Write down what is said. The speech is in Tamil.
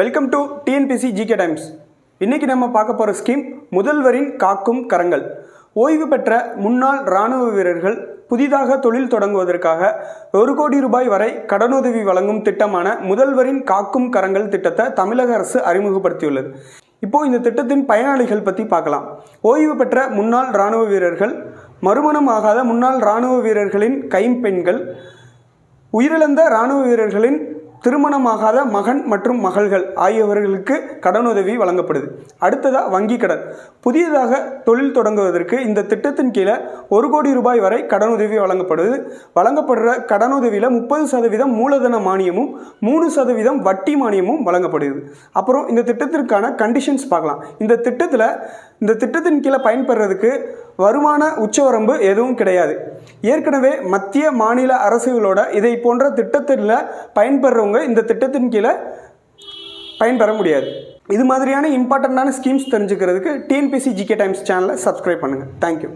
Welcome to TNPSC GK Times இன்றைக்கி நம்ம பார்க்க போகிற ஸ்கீம் முதல்வரின் காக்கும் கரங்கள். ஓய்வு பெற்ற முன்னாள் இராணுவ வீரர்கள் புதிதாக தொழில் தொடங்குவதற்காக ஒரு கோடி ரூபாய் வரை கடனுதவி வழங்கும் திட்டமான முதல்வரின் காக்கும் கரங்கள் திட்டத்தை தமிழக அரசு அறிமுகப்படுத்தியுள்ளது. இப்போது இந்த திட்டத்தின் பயனாளிகள் பற்றி பார்க்கலாம். ஓய்வு பெற்ற முன்னாள் இராணுவ வீரர்கள் மறுமணம் ஆகாத முன்னாள் இராணுவ வீரர்களின் கைம்பெண்கள் உயிரிழந்த இராணுவ வீரர்களின் திருமணமாகாத மகன் மற்றும் மகள்கள் ஆகியவர்களுக்கு கடனுதவி வழங்கப்படுது. அடுத்ததாக வங்கி கடன். புதியதாக தொழில் தொடங்குவதற்கு இந்த திட்டத்தின் கீழே ஒரு கோடி ரூபாய் வரை கடனுதவி வழங்கப்படுது. வழங்கப்படுற கடனுதவியில் முப்பது சதவீதம் மூலதன மானியமும் மூணு சதவீதம் வட்டி மானியமும் வழங்கப்படுது. அப்புறம் இந்த திட்டத்திற்கான கண்டிஷன்ஸ் பார்க்கலாம். இந்த திட்டத்தில் இந்த திட்டத்தின் கீழே பயன்பெறதுக்கு வருமான உச்சவரம்பு எதுவும் கிடையாது. ஏற்கனவே மத்திய மாநில அரசுகளோட இதை போன்ற திட்டத்தில் பயன்பெறவங்க இந்த திட்டத்தின் கீழே பயன்பெற முடியாது. இது மாதிரியான இம்பார்ட்டண்ட்டான ஸ்கீம்ஸ் தெரிஞ்சுக்கிறதுக்கு டிஎன்பிசி ஜிகே டைம்ஸ் சேனலை சப்ஸ்கிரைப் பண்ணுங்கள் தேங்க்யூ